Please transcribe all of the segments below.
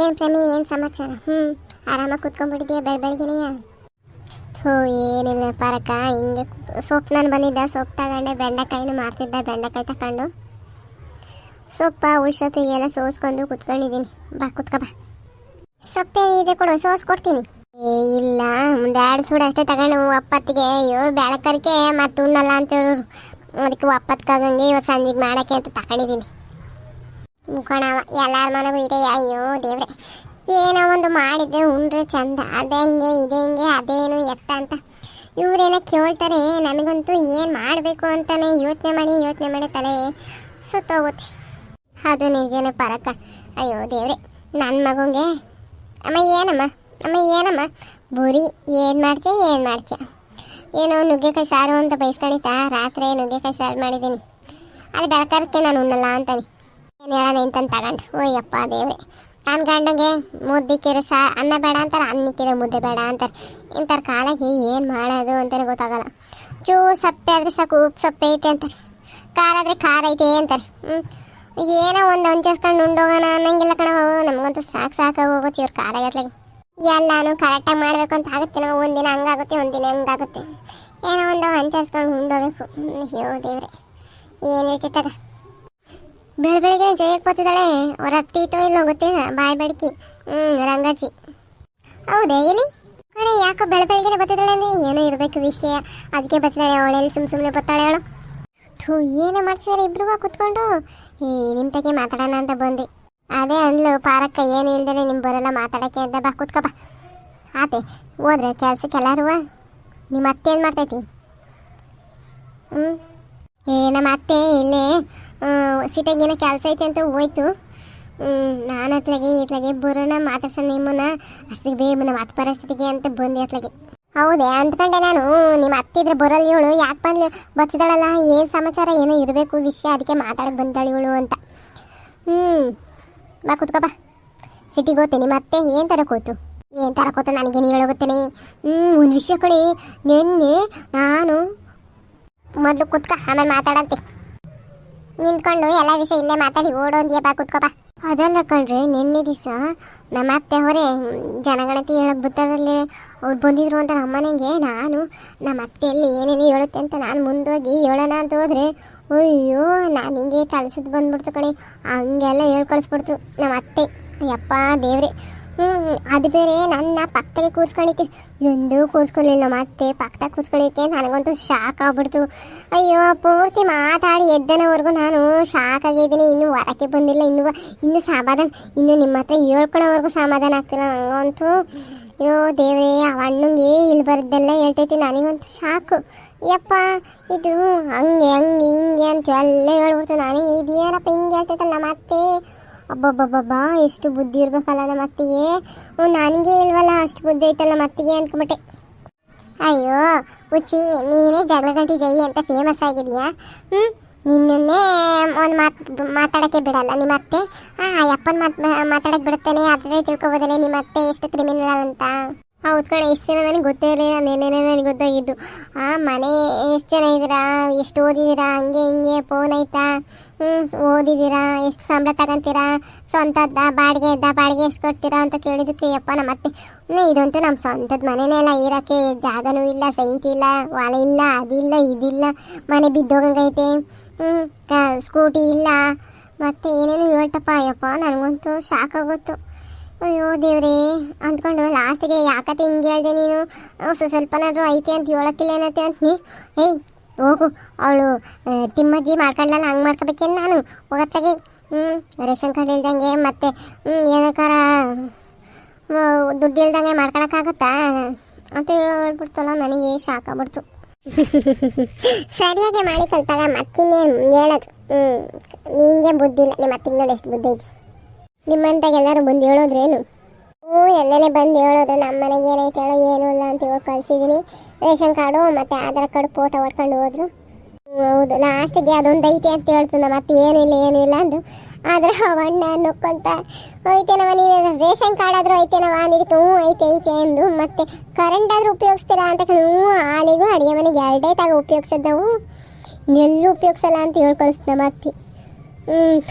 ಏನು ಪ್ರೇಮಿ, ಏನು ಸಮಾಚಾರ? ಹ್ಞೂ ಆರಾಮಾಗಿ ಕೂತ್ಕೊಂಡ್ಬಿಟ್ಟಿದ್ಯಾ ಬೆಳ ಬೆಳಗ್ಗೆನೆಯ ಥೂ, ಏನಿಲ್ಲ ಪಾರಕ ಹಿಂಗೆ ಸೊಪ್ಪು ನಾನು ಬಂದಿದ್ದ ಸೊಪ್ಪು ತಗೊಂಡೆ, ಬೆಂಡೆಕಾಯಿನೂ ಮಾರ್ತಿದ್ದ, ಬೆಂಡೆಕಾಯಿ ತಗೊಂಡು ಸೊಪ್ಪ ಉಳ್ಸೊಪ್ಪಿಗೆಲ್ಲ ಸೋಸ್ಕೊಂಡು ಕುತ್ಕೊಂಡಿದ್ದೀನಿ. ಬಾ, ಕುತ್ಕ, ಬಾ. ಸೊಪ್ಪೇನಿದೆ ಕೊಡು, ಸೋಸ್ ಕೊಡ್ತೀನಿ. ಏ, ಇಲ್ಲ, ಒಂದು ಎರಡು ಸೂಡು ಅಷ್ಟೇ ತಗೊಂಡು ಒಪ್ಪತ್ತಿಗೆ ಅಯ್ಯೋ, ಬೆಳಕರಿಕೆ ಮತ್ತೆ ಉಣ್ಣಲ್ಲ ಅಂತ ಹೇಳೋರು. ಅದಕ್ಕೆ ಒಪ್ಪತ್ಕಾಗಂಗೆ ಇವತ್ತು ಸಂಜೆಗೆ ಮಾಡೋಕ್ಕೆ ಅಂತ ತಗೊಂಡಿದ್ದೀನಿ ಮುಖಣವ ಎಲ್ಲಾರ ಮನೆಗೂ ಇದೆ. ಅಯ್ಯೋ ದೇವ್ರೆ. ಏನೋ ಒಂದು ಮಾಡಿದ್ದೆ, ಉಂಡ್ರೆ ಚಂದ. ಅದೇ ಇದೆಂಗೆ ಅದೇನು ಎತ್ತ ಅಂತ. ಇವರೇನ ಕೇಳ್ತಾರೆ, ನನಗಂತೂ ಏನು ಮಾಡಬೇಕು ಅಂತಾನೆ ಯೋಚನೆ ಮಾಡಿ ಯೋಚನೆ ಮಾಡಿ ತಲೆ ಸುತ್ತೋಗುತ್ತೆ. ಅದು ನಿಜನೇ ಪರಕ. ಅಯ್ಯೋ ದೇವ್ರೆ ನನ್ನ ಮಗುಂಗೆ. ಅಮ್ಮ ಏನಮ್ಮ? ಅಮ್ಮ ಏನಮ್ಮ? ಬುರಿ, ಏನು ಮಾಡ್ತೀಯ ಏನು ಮಾಡ್ತೀಯ? ಏನೋ ನುಗ್ಗೆಕಾಯಿ ಸಾರು ಅಂತ ಬೈಸ್ಕೊಂಡಿತ್ತಾ ರಾತ್ರಿ ನುಗ್ಗೆಕಾಯಿ ಸಾರು ಮಾಡಿದ್ದೀನಿ. ಅದು ಬೆಳಕಾರಕ್ಕೆ ನಾನು ಉಣ್ಣಲ್ಲ ಅಂತಾನೆ. ಏನು ಹೇಳೋದು ಇಂತಂದು ತಗೊಂಡು ಓಯ್ಯಪ್ಪ ದೇವೇ ನನ್ನ ಗಂಡಂಗೆ ಮುದ್ದಿಕ್ಕಿರೋ ಸಾ ಅನ್ನ ಬೇಡ ಅಂತಾರೆ ಅನ್ನಕ್ಕಿರೋ ಮುದ್ದೆ ಬೇಡ ಅಂತಾರೆ. ಇಂಥರ ಕಾಲಾಗಿ ಏನು ಮಾಡೋದು ಅಂತಲೇ ಗೊತ್ತಾಗಲ್ಲ. ಚೂ ಸಪ್ಪೆ ಆದರೆ ಸಾಕು, ಉಪ್ಪು ಸಪ್ಪೆ ಐತೆ ಅಂತಾರೆ. ಖಾರ ಆದರೆ ಖಾರ ಐತೆ ಅಂತಾರೆ. ಹ್ಞೂ ಏನೋ ಒಂದು ಹಂಚಿಸ್ಕೊಂಡು ಉಂಡೋಗೋಣ ಅನ್ನಂಗಿಲ್ಲ ಕಣವ ನಮಗಂತೂ ಸಾಕು ಸಾಕಾಗಿ ಹೋಗುತ್ತೆ ಇವ್ರು ಖಾರ ಗತ್ಲಾಗ ಎಲ್ಲಾನು ಕರೆಕ್ಟಾಗಿ ಮಾಡಬೇಕು ಅಂತ ಆಗುತ್ತೆ ನಾವು ಒಂದಿನ ಹಂಗಾಗುತ್ತೆ ಒಂದಿನ ಹಂಗಾಗುತ್ತೆ. ಏನೋ ಒಂದು ಹಂಚಿಸ್ಕೊಂಡು ಉಂಡೋಗಬೇಕು. ಅಯ್ಯೋ ದೇವ್ರೆ. ಏನು ಹೇಳ್ತಿತ್ತಾಗ ಬೆಳ ಜಯಕ್ಕೆ ಬರ್ತಿದ್ದಾಳೆ. ಅವ್ರ ಅತ್ತಿ ಇತ್ತೋ ಇಲ್ಲೋ ಗೊತ್ತಿಲ್ಲ. ಬಾಯಿ ಬೆಳಕಿ ಹ್ಞೂ ರಂಗಾಜಿ. ಹೌದೇ ಇಲ್ಲಿ ಕಣೆ, ಯಾಕೋ ಬೆಳ ಬೆಳಿಗ್ಗೆ ಬರ್ತಿದ್ದಾಳೆ ಅಂದರೆ ಏನೋ ಇರಬೇಕು ವಿಷಯ. ಅದಕ್ಕೆ ಬರ್ತಿದ್ದಾಳೆ ಅವಳೆಲ್ಲಿ ಸುಮ್ಮ ಸುಮ್ಮನೆ ಬರ್ತಾಳೆ ಹೇಳು ಥೂ, ಏನೇ ಮಾಡ್ತಿದ್ದಾರೆ ಇಬ್ರಿಗೂ ಕುತ್ಕೊಂಡು? ಏ ನಿಮ್ಮ ತಗೆ ಮಾತಾಡೋಣ ಅಂತ ಬಂದೆ. ಅದೇ ಅಂದ್ಲು, ಪಾರಕ್ಕ ಏನು ಇಲ್ದೇ ನಿಮ್ ಬರಲ್ಲ ಮಾತಾಡಕ್ಕೆ ಅಂತ. ಬಾ, ಕುತ್ಕೋ, ಬಾ. ಆತೆ, ಹೋದ್ರೆ ಕೆಲ್ಸಕ್ಕೆ ಎಲ್ಲರೂ ನಿಮ್ಮ ಅತ್ತೆ ಏನು ಮಾಡ್ತೈತಿ ಹ್ಞೂ ಏ ನಮ್ಮ ಅತ್ತೆ ಇಲ್ಲೇ ಸಿಟಿಗೇನೋ ಕೆಲಸ ಐತೆ ಅಂತ ಹೋಯ್ತು. ನಾನು ಅತ್ಲಾಗೆ ಇತ್ಲಾಗೆ ಬರೋಣ, ಮಾತಾಡ್ಸೋಣ ನಿಮ್ಮನ್ನ. ಅಷ್ಟಿಗೆ ಬೇ ನಮ್ಮ ಅತ್ತ ಪರಿಸ್ಥಿತಿಗೆ ಅಂತ ಬಂದೆ ಅತ್ಲಾಗೆ. ಹೌದೇ, ಅಂದ್ಕೊಂಡೆ ನಾನು. ನಿಮ್ಮ ಅತ್ತಿದ್ರೆ ಬರಲ್ಲ ಇವಳು. ಯಾಕೆ ಬಂದ್ಲು? ಬರ್ತಿದ್ದಾಳಲ್ಲ ಏನು ಸಮಾಚಾರ, ಏನೋ ಇರಬೇಕು ವಿಷಯ, ಅದಕ್ಕೆ ಮಾತಾಡಕ್ಕೆ ಬಂದಾಳೆ ಇವಳು ಅಂತ. ಹ್ಞೂ ಬಾ ಕುತ್ಕೋ ಬಾ. ಸಿಟಿಗೆ ಹೋಗ್ತೆ, ನಿಮ್ಮ ಅತ್ತೆ ಏನು ಥರ ಕೂತು ಏನು ಥರ ಕೂತು ನನಗೇನು ಹೇಳೋಗುತ್ತೇನೆ? ಹ್ಞೂ ಒಂದು ವಿಷಯ ಕೊಡಿ. ನಿನ್ನೆ ನಾನು ಮೊದಲು ಕೂತ್ಕ, ಆಮೇಲೆ ಮಾತಾಡಂತೆ. ನಿಂತ್ಕೊಂಡು ಎಲ್ಲ ವಿಷಯ ಇಲ್ಲೇ ಮಾತಾಡಿ ಓಡೋಂಗೆ ಬಾ ಕುತ್ಕೋ ಬಾ ಅದಲ್ಲ ಕಣ್ರಿ, ನಿನ್ನೆ ದಿವಸ ನಮ್ಮ ಅತ್ತೆ ಅವರೇ ಜನಗಣತಿ ಹೇಳಕ್ ಬುತ್ತರಲ್ಲಿ ಅವ್ರು ಬಂದಿದ್ರು ಅಂತ ನಮ್ಮ ಮನೆಗೆ, ನಾನು ನಮ್ಮ ಅತ್ತೆಯಲ್ಲಿ ಏನೇನು ಹೇಳುತ್ತೆ ಅಂತ ನಾನು ಮುಂದೋಗಿ ಹೇಳೋಣ ಅಂತ ಹೋದ್ರೆ, ಅಯ್ಯೋ, ನಾನು ಹಿಂಗೆ ಕಳ್ಸದ್ ಬಂದ್ಬಿಡ್ತು ಕಣೆ. ಹಂಗೆಲ್ಲ ಹೇಳ್ ಕಳಿಸ್ಬಿಡ್ತು ನಮ್ಮ ಅತ್ತೆ. ಯಪ್ಪ ದೇವ್ರೆ. ಅದು ಬೇರೆ, ನನ್ನ ಪಕ್ಕದಾಗೆ ಕೂರ್ಸ್ಕೊಂಡಿತ್ತು ಎಂದೂ ಕೂರ್ಸ್ಕೊಳ್ಳಿಲ್ಲ ಮತ್ತೆ ಅತ್ತೆ ಪಕ್ಕದಾಗ ಕೂರ್ಸ್ಕೊಳ್ಳಿಕ್ಕೆ ನನಗಂತೂ ಶಾಕ್ ಆಗ್ಬಿಡ್ತು. ಅಯ್ಯೋ, ಪೂರ್ತಿ ಮಾತಾಡಿ ಎದ್ದನವರೆಗೂ ನಾನು ಶಾಕ್ ಆಗಿದ್ದೀನಿ. ಇನ್ನೂ ಹೊರಕ್ಕೆ ಬಂದಿಲ್ಲ, ಇನ್ನೂ ಇನ್ನೂ ಸಮಾಧಾನ, ಇನ್ನು ನಿಮ್ಮ ಹತ್ರ ಹೇಳ್ಕೊಳ್ಳೋವರೆಗೂ ಸಮಾಧಾನ ಆಗ್ತಿಲ್ಲ. ನನಗಂತೂ, ಅಯ್ಯೋ, ದೇವರೇ ಅವಣ್ಣಂಗೆ ಇಲ್ಲಿ ಬರದ್ದೆಲ್ಲ ಹೇಳ್ತೈತಿ, ನನಗಂತೂ ಶಾಕು ಯಪ್ಪ, ಇದು ಹಂಗೆ ಹಂಗೆ, ಹಿಂಗೆ ಅಂತ ಎಲ್ಲ ಹೇಳ್ಬಿಡ್ತು. ನನಗೆ ಇದೇನಪ್ಪ ಹಿಂಗೆ ಹೇಳ್ತೈತಲ್ಲ ನಮ್ಮ ಅತ್ತೆ ಅಬ್ಬಬ್ಬಬ್ಬಬ್ಬಾ, ಎಷ್ಟು ಬುದ್ಧಿ ಇರ್ಬೇಕಲ್ಲ ನಮ್ಮ ಅತ್ತಿಗೆ. ನನಗೆ ಇಲ್ವಲ್ಲ, ಅಷ್ಟು ಬುದ್ಧಿ ಐತಲ್ಲ ನಮ್ಮ ಅತ್ತಿಗೆ ಅಂದ್ಕೊಂಬಿಟ್ಟೆ ಅಯ್ಯೋ, ಉಚ್ಚಿ, ನೀನೇ ಜಗಳ ಗಂಟಿ ಜೈ ಅಂತ ಫೇಮಸ್ ಆಗಿದೆಯಾ? ಹ್ಞೂ ನಿನ್ನನ್ನೇ ಒಂದು ಮಾತು ಮಾತಾಡೋಕ್ಕೆ ಬಿಡಲ್ಲ ನಿಮ್ಮ ಅತ್ತೆ? ಆ ಅಪ್ಪನ ಮಾತು ಮಾತಾಡಕ್ಕೆ ಬಿಡುತ್ತಾನೆ ಅದನ್ನೇ ತಿಳ್ಕೊಬೋದಲ್ಲೇ ನಿಮ್ಮ ಅತ್ತೆ ಎಷ್ಟು ಕ್ರಿಮಿನಲ್ ಅಂತ. ಹೌದು ಕಡೆ ಇಷ್ಟು ದಿನ ನನಗೆ ಗೊತ್ತೇ ಇರಲಿಲ್ಲ, ನೆನ್ನೆ ನನಗೆ ಗೊತ್ತಾಗಿದ್ದು. ಆ ಮನೆ ಎಷ್ಟು ಜನ ಇದ್ದೀರಾ? ಎಷ್ಟು ಓದಿದ್ದೀರಾ? ಹಂಗೆ ಹಿಂಗೆ ಫೋನ್ ಐತಾ ಹ್ಞೂ ಓದಿದ್ದೀರಾ? ಎಷ್ಟು ಸಂಬಳ ತಗೊಂತೀರಾ? ಸ್ವಂತದ್ದ ಬಾಡಿಗೆ ಇದ್ದ ಬಾಡಿಗೆ ಎಷ್ಟು ಕೊಡ್ತೀರಾ ಅಂತ ಕೇಳಿದಕ್ಕೆ ಯಪ್ಪ ನಮ್ಮ ಅತ್ತೆ ಇದಂತೂ ನಮ್ಮ ಸ್ವಂತದ ಮನೆನೇ ಇಲ್ಲ ಇರೋಕ್ಕೆ ಜಾಗನೂ ಇಲ್ಲ ಸೈಟ್ ಇಲ್ಲ, ಹೊಲ ಇಲ್ಲ ಅದಿಲ್ಲ ಇದಿಲ್ಲ ಮನೆ ಬಿದ್ದೋಗಂಗೈತೆ. ಹ್ಞೂ ಸ್ಕೂಟಿ ಇಲ್ಲ. ಮತ್ತೆ ಏನೇನು ಹೇಳ್ತಪ್ಪ ಅಯ್ಯಪ್ಪ ನನಗಂತೂ ಶಾಕ್ ಆಗೋತ್ತು. ಅಯ್ಯೋ ದೇವ್ರಿ, ಅಂದ್ಕೊಂಡು ಲಾಸ್ಟಿಗೆ ಯಾಕತ್ತೆ ಹಿಂಗೆ ಹೇಳ್ದೆ ನೀನು? ಸ್ವ ಸ್ವಲ್ಪನಾದ್ರೂ ಐತೆ ಅಂತ ಹೇಳಕ್ಕಿಲ್ಲ ಏನತ್ತೆ ಅಂತ ನೀ? ಏಯ್, ಹೋಗು. ಅವಳು ತಿಮ್ಮಜ್ಜಿ ಮಾಡ್ಕೊಂಡ್ಲಲ್ಲ ಹಂಗೆ ಮಾಡ್ಕೋಬೇಕೇನು ನಾನು? ಹೋಗತ್ತಾಗೆ. ಹ್ಞೂ ರೇಷನ್ ಕಾರ್ಡ್ ಇಲ್ದಂಗೆ ಮತ್ತೆ ಏನಕ್ಕಾರ ದುಡ್ಡು ಇಲ್ದಂಗೆ ಮಾಡ್ಕೊಳಕ್ಕಾಗುತ್ತಾ? ಅಂತ ಹೇಳ್ಬಿಡ್ತಲ್ಲ ನನಗೆ ಶಾಕ್ ಆಗ್ಬಿಡ್ತು. ಸರಿಯಾಗಿ ಮಾಡಿ ಕಲ್ತಾಗ ಮತ್ತಿನ್ನೇನು ಹೇಳೋದು? ನಿಂಗೆ ಬುದ್ಧಿ ಇಲ್ಲ. ನಿಮ್ಮ ಅತ್ತಿಗೆ ನೋಡಿ ಎಷ್ಟು ಬುದ್ಧಿ ಐತಿ. ನಿಮ್ಮಂತಾಗ ಎಲ್ಲರೂ ಬಂದು ಹೇಳೋದ್ರೇನು? ಹ್ಞೂ ಎಲ್ಲನೇ ಬಂದು ಹೇಳೋದು, ನಮ್ಮ ಮನೆಗೆ ಏನೈತೆ ಹೇಳೋ, ಏನು ಇಲ್ಲ ಅಂತ ಹೇಳಿ ಕಳಿಸಿದ್ದೀನಿ. ರೇಷನ್ ಕಾರ್ಡು ಮತ್ತು ಆಧಾರ್ ಕಾರ್ಡ್, ಫೋಟೋ ಹೊಡ್ಕೊಂಡು ಹೋದ್ರು. ಹೌದು. ಲಾಸ್ಟಿಗೆ ಅದೊಂದು ಐತೆ ಅಂತ ಹೇಳ್ತು ನಮ್ಮ ಅತ್ತೆ ಏನಿಲ್ಲ ಇಲ್ಲ, ಏನೂ ಇಲ್ಲ ಅಂದು. ಆದರೆ ಅವಣ್ಣ ನೊಕ್ಕೊಂತ ಐತೇನವ ನೀನು ರೇಷನ್ ಕಾರ್ಡ್ ಆದರೂ ಐತೇನವ ಅಂದಿದ್ದಕ್ಕೆ ಹ್ಞೂ, ಐತೆ ಐತೆ ಎಂದು ಮತ್ತೆ ಕರೆಂಟ್ ಆದರೂ ಉಪಯೋಗಿಸ್ತೀರಾ ಅಂತ ಹ್ಞೂ, ಹಾಲಿಗೂ ಅಡುಗೆ ಮನೆಗೆ ಎರಡೇ ತಾಗ ಉಪಯೋಗಿಸಿದ್ದವು. ಎಲ್ಲೂ ಉಪಯೋಗಿಸಲ್ಲ ಅಂತ ಹೇಳಿ ಮತ್ತೆ.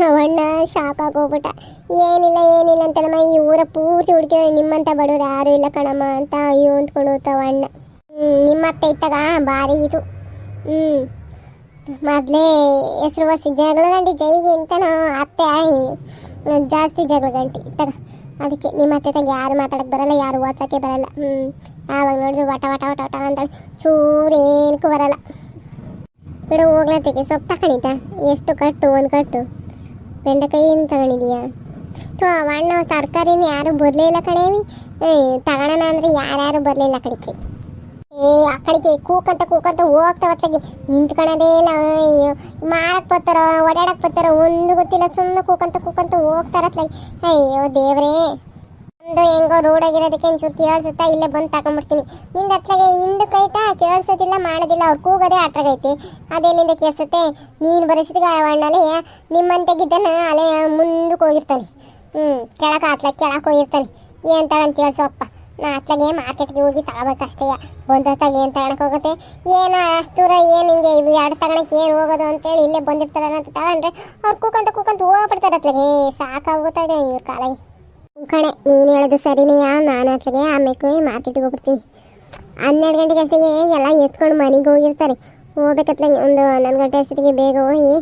ಅವಣ್ಣ ಶಾಕ್ ಆಗೋಗ್ಬಿಟ್ಟ ಏನಿಲ್ಲ ಏನಿಲ್ಲ ಅಂತಲ್ಲಮ್ಮ ಈ ಊರ ಪೂರ್ತಿ ಹುಡುಕಿದ್ರೆ ನಿಮ್ಮಂತ ಬಡವ್ರು ಯಾರು ಇಲ್ಲ ಕಣಮ್ಮ ಅಂತ ಅಯ್ಯೋ ಅಂದ್ಕೊಂಡು ಹ್ಞೂ ನಿಮ್ಮ ಅತ್ತೆ ಇತ್ತಾಗ ಭಾರಿ ಇದು. ಹ್ಮ್, ಮೊದಲೇ ಹೆಸರುವಾಸಿ ಜಗಳ ಗಂಟಿ ಜೈಗೆ ಅಂತನೂ ಅತ್ತೆ ಜಾಸ್ತಿ ಜಗಳ ಗಂಟಿ ತಗ ಅದಕ್ಕೆ ನಿಮ್ಮ ಅತ್ತೆ ತಾಗ ಯಾರು ಮಾತಾಡಕ್ಕೆ ಬರಲ್ಲ, ಯಾರು ಓದ್ಸಕ್ಕೆ ಬರಲ್ಲ. ಹ್ಮ್ ಆವಾಗ ನೋಡಿದ್ರು ವಟ ವಟ ವಟ ವಟ ಅಂತ ಚೂರು ಏನಕ್ಕೂ ಬರಲ್ಲ. ಬಿಡು ಹೋಗ್ಲತ್ತಿಗೆ ಸೊಪ್ಪು ತಗೊಂಡಿದ್ದ ಎಷ್ಟು ಕಟ್ಟು, ಒಂದು ಕಟ್ಟು? ಬೆಂಡೆಕಾಯಿನ ತಗೊಂಡಿದೀಯ? ಥೋ ಅಣ್ಣ ತರಕಾರಿನ ಯಾರು ಬರಲೇ ಇಲ್ಲ ಕಣೇವಿ ಏ ಅಂದರೆ ಯಾರ್ಯಾರು ಬರಲಿಲ್ಲ ಕಡೆಗೆ ಏ, ಆ ಕಡೆಗೆ ಕೂಕಂತ ಕೂಕಂತ ಹೋಗ್ತಾ ಅತ್ಲಾಗೆ ನಿಂತ್ಕೊಳ್ಳೋದೇ ಇಲ್ಲ, ಅಯ್ಯೋ. ಮಾಡಕ್ಕೆ ಬರ್ತಾರ ಓಡಾಡಕ್ಕೆ ಬರ್ತಾರ, ಒಂದು ಗೊತ್ತಿಲ್ಲ ಸುಮ್ಮನೆ ಕೂಕಂತ ಕೂಕಂತ ಹೋಗ್ತಾರ ಅತ್ಲಾಗೆ ಅಯ್ಯೋ ದೇವ್ರೇ. ಒಂದು ಹೆಂಗೋ ರೋಡ್ ಆಗಿರೋದಕ್ಕೆ ಒಂಚೂರು ಕೇಳಿಸುತ್ತಾ ಇಲ್ಲೇ ಬಂದು ತಗೊಂಡ್ಬಿಡ್ತೀನಿ. ನಿಂದ ಅತ್ಲಾಗೆ ಹಿಂದೆ ಕೈತಾ ಕೇಳಿಸೋದಿಲ್ಲ, ಮಾಡೋದಿಲ್ಲ, ಅವ್ರು ಕೂಗೋದೇ ಆಟಗೈತಿ ಅದೆಲ್ಲಿಂದ ಕೇಳಿಸುತ್ತೆ? ನೀನು ಬರೋಷ್ಟಿಗೆ ಅಣ್ಣಲ್ಲಿ ನಿಮ್ಮಂತೆಗಿದ್ದನ ಅಲೆ ಮುಂದಕ್ಕೆ ಹೋಗಿರ್ತಾನೆ. ಹ್ಞೂ ಕೆಳಕ್ಕೆ ಅತ್ಲಾಗ ಕೆಳಕ್ಕೆ ಹೋಗಿರ್ತಾನೆ. ಏನು ತಗೊಂಡು ಕೇಳಿಸೋಪ್ಪ ನಾ ಅತ್ಲಾಗೆ ಮಾರ್ಕೆಟ್ಗೆ ಹೋಗಿ ತಗೋಬೇಕಷ್ಟೇ. ಬಂದಾಗ ಏನು ತಗೊಳಕ್ ಹೋಗುತ್ತೆ? ಏನು ಅಷ್ಟು ದೂರ ಏನು ಹಿಂಗೆ ಇದು ಎರಡು ತಗೊಳಕ್ಕೆ ಏನು ಹೋಗೋದು ಅಂತೇಳಿ ಇಲ್ಲೇ ಬಂದಿರ್ತಾರಲ್ಲ ಅಂತ ತಗೊಂಡ್ರೆ ಅವ್ರು ಕೂಕಂತ ಕೂಕಂತ ಹೋಗ್ಬಿಡ್ತಾರೆ ಅತ್ಲಾಗೆ. ಸಾಕಾಗುತ್ತೆ ಇವ್ರ ಕಾಲ ಕಣೆ, ನೀನು ಹೇಳೋದು ಸರಿನೇ ನಾನು ಅತ್ಲಾಗೆ ಆಮೇಲೆ ಮಾರ್ಕೆಟಿಗೆ ಹೋಗ್ಬಿಡ್ತೀನಿ. ಹನ್ನೆರಡು ಗಂಟೆಗೆ ಅಷ್ಟಿಗೆ ಎಲ್ಲ ಎತ್ಕೊಂಡು ಮನೆಗೆ ಹೋಗಿರ್ತಾರೆ. ಹೋಗ್ಬೇಕತ್ಲಾಗೆ ಒಂದು ಹನ್ನೊಂದು ಗಂಟೆ ಅಷ್ಟೊತ್ತಿಗೆ ಬೇಗ ಹೋಗಿ,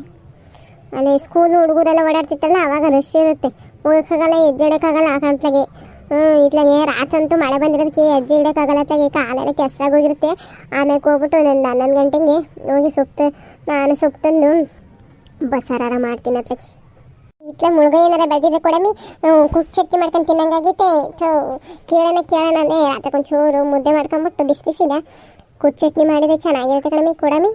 ಅಲ್ಲಿ ಸ್ಕೂಲ್ ಹುಡುಗರೆಲ್ಲ ಓಡಾಡ್ತಿತ್ತಲ್ಲ, ಅವಾಗ ರಶ್ ಇರುತ್ತೆ. ಹೋಗಕ್ಕಾಗಲ್ಲ ಹೆಜ್ಜೆ ಇಡೋಕ್ಕಾಗಲ್ಲ ಆ ಕಂತ್ಲಾಗೆ ಹ್ಞೂ ಇತ್ಲಾಗೆ ರಾತ್ರಿ ಅಂತೂ ಮಳೆ ಬಂದಿರೋದಕ್ಕೆ ಎಜ್ಜೆ ಇಡೋಕ್ಕಾಗಲ್ಲ ಅತ್ಲಾಗೆ, ಕಾಲೆಲ್ಲ ಕೆಸರಾಗೋಗಿರುತ್ತೆ ಆಮೇಲೆ ಹೋಗ್ಬಿಟ್ಟು ಒಂದು ಹನ್ನೊಂದು ಗಂಟೆಗೆ ಹೋಗಿ ಸೊಪ್ಪು, ನಾನು ಸೊಪ್ಪು ತಂದು ಬಸ್ಸಾರ ಮಾಡ್ತೀನಿ ಅತ್ಲಾಗೆ. ಇತ್ಲ ಮುಳುಗ ಏನಾರ ಬೆಳೆದಿದ್ರೆ ಕೊಡಮಿ ಕುಕ್ ಚಟ್ನಿ ಮಾಡ್ಕೊಂಡು ತಿನ್ನಂಗಾಗೈತೆ. ಸೊ ಕೇಳೋಣ ಕೇಳೋಣ ಅಂದ್ರೆ ಒಂಚೂರು ಮುದ್ದೆ ಮಾಡ್ಕೊಂಬಿಟ್ಟು ಬಿಸಿ ಬಿಸಿದ ಕುಕ್ ಚಟ್ನಿ ಮಾಡಿದ್ರೆ ಚೆನ್ನಾಗಿರುತ್ತೆ ಕಣಮಿ, ಕೊಡಮಿ.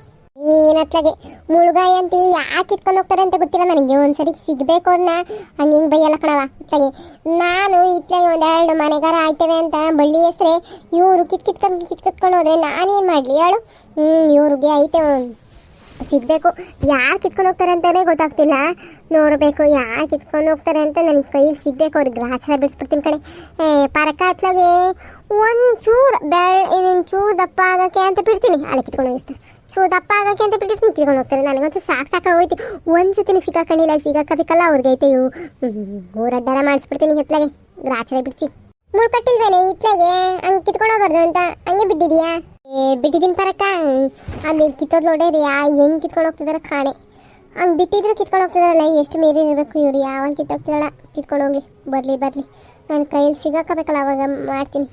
ಏನತ್ಲಾಗೆ, ಮುಳುಗಾಯಿ ಅಂತ ಯಾಕೆ ಇಟ್ಕೊಂಡು ಹೋಗ್ತಾರೆ ಅಂತ ಗೊತ್ತಿಲ್ಲ ನನಗೆ. ಒಂದ್ಸರಿ ಸಿಗ್ಬೇಕು ಅವ್ರನ್ನ ಹಂಗೆ ಹಿಂಗೆ ಬೈಯಲ್ಲ ಕಣವ, ಇತ್ಲಾಗೆ. ನಾನು ಇತ್ಲಾಗೆ ಒಂದೆರಡು ಮನೆಗಾರ ಆಯ್ತೇವೆ ಅಂತ ಬಳ್ಳಿ ಹೆಸ್ರೆ, ಇವರು ಕಿತ್ ಕಿತ್ಕೊಂಡು ಕಿತ್ ಕಿತ್ಕೊಂಡು ಹೋದ್ರೆ ನಾನೇನು ಮಾಡಲಿ ಹೇಳು. ಹ್ಞೂ ಇವ್ರಿಗೆ ಐತೆ ಸಿಗ್ಬೇಕು. ಯಾರು ಕಿತ್ಕೊಂಡು ಹೋಗ್ತಾರೆ ಅಂತಾನೆ ಗೊತ್ತಾಗ್ತಿಲ್ಲ. ನೋಡಬೇಕು ಯಾರು ಕಿತ್ಕೊಂಡು ಹೋಗ್ತಾರೆ ಅಂತ ನನಗೆ ಕೈಯಲ್ಲಿ ಸಿಗ್ಬೇಕು. ಅವ್ರಿಗೆ ಗ್ರಾಚಾರ ಬಿಡಿಸ್ಬಿಡ್ತೀನಿ ಕಡೆ ಏ ಪರಕ ಹತ್ಲಾಗೆ ಒಂಚೂರು ಬೆಳ್ ಚೂರು ದಪ್ಪ ಆಗಕ್ಕೆ ಅಂತ ಬಿಡ್ತೀನಿ. ಅಲ್ಲಿ, ಕಿತ್ಕೊಂಡು ಹೋಗಿಸ್ತಾರೆ ಚೂರು ದಪ್ಪ ಆಗಕ್ಕೆ ಅಂತ ಬಿಟ್ಟಿರ್ತೀನಿ ಕಿತ್ಕೊಂಡು ಹೋಗ್ತಾರೆ. ನನಗಂತೂ ಸಾಕು ಸಾಕ ಹೋಯ್ತು ಒಂದ್ಸತಿನ ಸಿಕ್ಕಾಕೊಂಡಿಲ್ಲ ಸಿಗಾಕಬೇಕಲ್ಲ ಅವ್ರಿಗೆ ಐತೆ ಇವು ಊರಡ್ಡಾರ ಮಾಡಿಸ್ಬಿಡ್ತೀನಿ ಹತ್ಲಾಗೆ ಗ್ರಾಚಾರ ಬಿಡಿಸಿ. ಮುಳ್ಕಟ್ಟಿಲ್ವೇನೆ, ಇತ್ಲಾಗೆ? ಹಂಗೆ ಕಿತ್ಕೊಂಡು ಹೋಗ್ಬಾರ್ದು ಅಂತ. ಹಂಗೆ ಬಿಟ್ಟಿದೀಯಾ ಏ ಬಿಟ್ಟಿದ್ದೀನಿ ಪರಕ್ಕ ಅಲ್ಲಿ ಕಿತ್ತೋದ್ ನೋಡಿರಿ ಯಾ ಹೆಂಗ್ ಕಿತ್ಕೊಂಡು ಹೋಗ್ತಿದಾರ ಕಾಣೆ. ಹಂಗ್ ಬಿಟ್ಟಿದ್ರು ಕಿತ್ಕೊಂಡು ಹೋಗ್ತಿದಾರಲ್ಲ, ಎಷ್ಟು ಮೇರಿ ಇರಬೇಕು ಇವ್ರು? ಯಾವಾಗ ಕಿತ್ತೋಗ್ತಿದಾಳ? ಕಿತ್ಕೊಂಡು ಹೋಗ್ಲಿ, ಬರ್ಲಿ ಬರ್ಲಿ. ನನ್ನ ಕೈಯಲ್ಲಿ ಸಿಗಾಕಬೇಕಲ್ಲ ಅವಾಗ ಮಾಡ್ತೀನಿ.